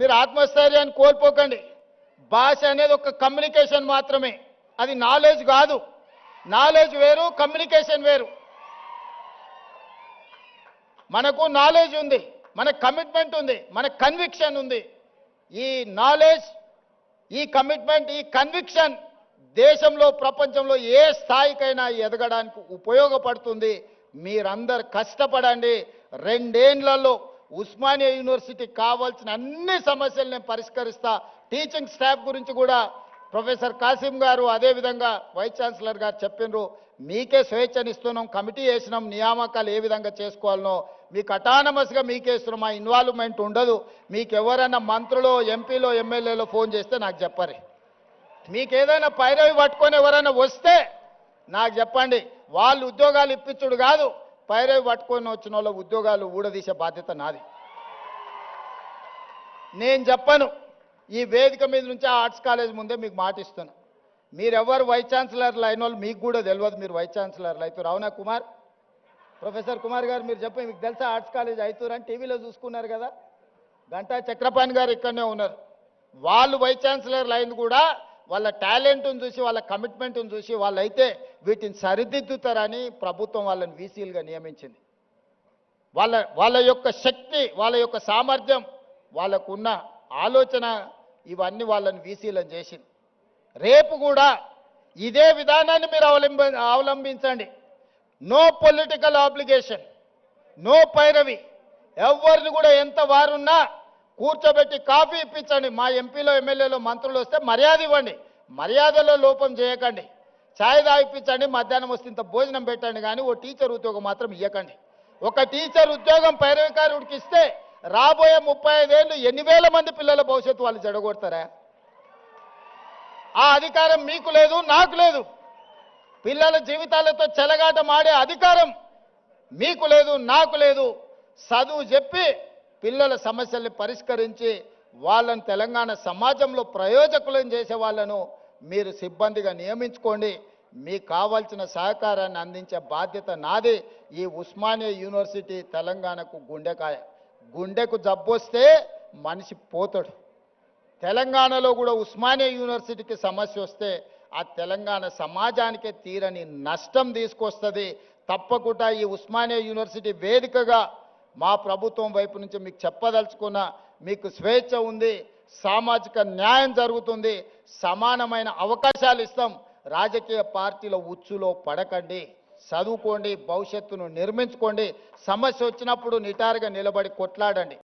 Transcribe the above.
మీరు ఆత్మస్థైర్యాన్ని కోల్పోకండి. భాష అనేది ఒక కమ్యూనికేషన్ మాత్రమే. అది నాలెడ్జ్ కాదు. నాలెడ్జ్ వేరు కమ్యూనికేషన్ వేరు. మనకు నాలెడ్జ్ ఉంది మన కమిట్మెంట్ ఉంది మన కన్విక్షన్ ఉంది. ఈ నాలెడ్జ్ ఈ కమిట్మెంట్ ఈ కన్విక్షన్ దేశంలో ప్రపంచంలో ఏ స్థాయికైనా ఎదగడానికి ఉపయోగపడుతుంది. మీరందరు కష్టపడండి. రెండేండ్లలో ఉస్మానియా యూనివర్సిటీకి కావాల్సిన అన్ని సమస్యలు నేను పరిష్కరిస్తా. టీచింగ్ స్టాఫ్ గురించి కూడా ప్రొఫెసర్ కాసిం గారు అదేవిధంగా వైస్ ఛాన్సలర్ గారు చెప్పినారు. మీకే స్వేచ్ఛనిస్తున్నాం కమిటీ వేసినాం నియామకాలు ఏ విధంగా చేసుకోవాలనో. మీకు అటానమస్గా మీకే ఇస్తున్నాం మా ఇన్వాల్వ్మెంట్ ఉండదు. మీకు ఎవరైనా మంత్రులు ఎంపీలో ఎమ్మెల్యేలో ఫోన్ చేస్తే నాకు చెప్పరు. మీకు ఏదైనా పైరవి పట్టుకొని ఎవరైనా వస్తే నాకు చెప్పండి. వాళ్ళు ఉద్యోగాలు ఇప్పించుడు కాదు. పైరవి పట్టుకొని వచ్చిన వాళ్ళ ఉద్యోగాలు ఊడదీసే బాధ్యత నాది. నేను చెప్పను ఈ వేదిక మీద నుంచి ఆ ఆర్ట్స్ కాలేజ్ ముందే మీకు మాట ఇస్తాను మీరెవరు వైస్ ఛాన్సలర్లు అయిన వాళ్ళు మీకు కూడా తెలియదు మీరు వైస్ ఛాన్సలర్లు అవుతారు అవునా కుమార్? ప్రొఫెసర్ కుమార్ గారు మీరు చెప్పి మీకు తెలుసా ఆర్ట్స్ కాలేజ్ అవుతారు అని టీవీలో చూసుకున్నారు కదా? గంటా చక్రపాణి గారు ఇక్కడనే ఉన్నారు. వాళ్ళు వైస్ ఛాన్సలర్లు అయింది కూడా వాళ్ళ టాలెంట్ను చూసి వాళ్ళ కమిట్మెంట్ను చూసి వాళ్ళైతే వీటిని సరిదిద్దుతారని ప్రభుత్వం వాళ్ళని వీసీలుగా నియమించింది. వాళ్ళ వాళ్ళ యొక్క శక్తి వాళ్ళ యొక్క సామర్థ్యం వాళ్ళకున్న ఆలోచన ఇవన్నీ వాళ్ళని వీసీలను చేసింది. రేపు కూడా ఇదే విధానాన్ని మీరు అవలంబ అవలంబించండి. నో పొలిటికల్ ఆబ్లిగేషన్ నో పైరవి. ఎవరిని కూడా ఎంత వారున్నా కూర్చోబెట్టి కాఫీ ఇప్పించండి. మా ఎంపీలో ఎమ్మెల్యేలో మంత్రులు వస్తే మర్యాద ఇవ్వండి. మర్యాదలో లోపం చేయకండి. ఛాయ్ తాగిపించండి మధ్యాహ్నం వస్తే ఇంత భోజనం పెట్టండి కానీ ఓ టీచర్ ఉద్యోగం మాత్రం ఇవ్వకండి ఒక టీచర్ ఉద్యోగం పైరవికారుడికి ఇస్తే రాబోయే ముప్పై ఐదేళ్ళు ఎన్ని వేల మంది పిల్లల భవిష్యత్తు వాళ్ళు చెడగొడతారా? ఆ అధికారం మీకు లేదు నాకు లేదు. పిల్లల జీవితాలతో చెలగాటమాడే అధికారం మీకు లేదు నాకు లేదు. చదువు చెప్పి పిల్లల సమస్యల్ని పరిష్కరించి వాళ్ళని తెలంగాణ సమాజంలో ప్రయోజకులను చేసే వాళ్ళను మీరు సిబ్బందిగా నియమించుకోండి. మీకు కావాల్సిన సహకారాన్ని అందించే బాధ్యత నాది. ఈ ఉస్మానియా యూనివర్సిటీ తెలంగాణకు గుండెకాయ గుండెకు జబ్బొస్తే మనిషి పోతాడు. తెలంగాణలో కూడా ఉస్మానియా యూనివర్సిటీకి సమస్య వస్తే ఆ తెలంగాణ సమాజానికే తీరని నష్టం తీసుకొస్తుంది. తప్పకుండా ఈ ఉస్మానియా యూనివర్సిటీ వేదికగా మా ప్రభుత్వం వైపు నుంచి మీకు చెప్పదలుచుకున్న మీకు స్వేచ్ఛ ఉంది సామాజిక న్యాయం జరుగుతుంది సమానమైన అవకాశాలు ఇస్తాం. రాజకీయ పార్టీల ఉచ్చులో పడకండి చదువుకోండి భవిష్యత్తును నిర్మించుకోండి సమస్య వచ్చినప్పుడు నిటారుగా నిలబడి కొట్లాడండి.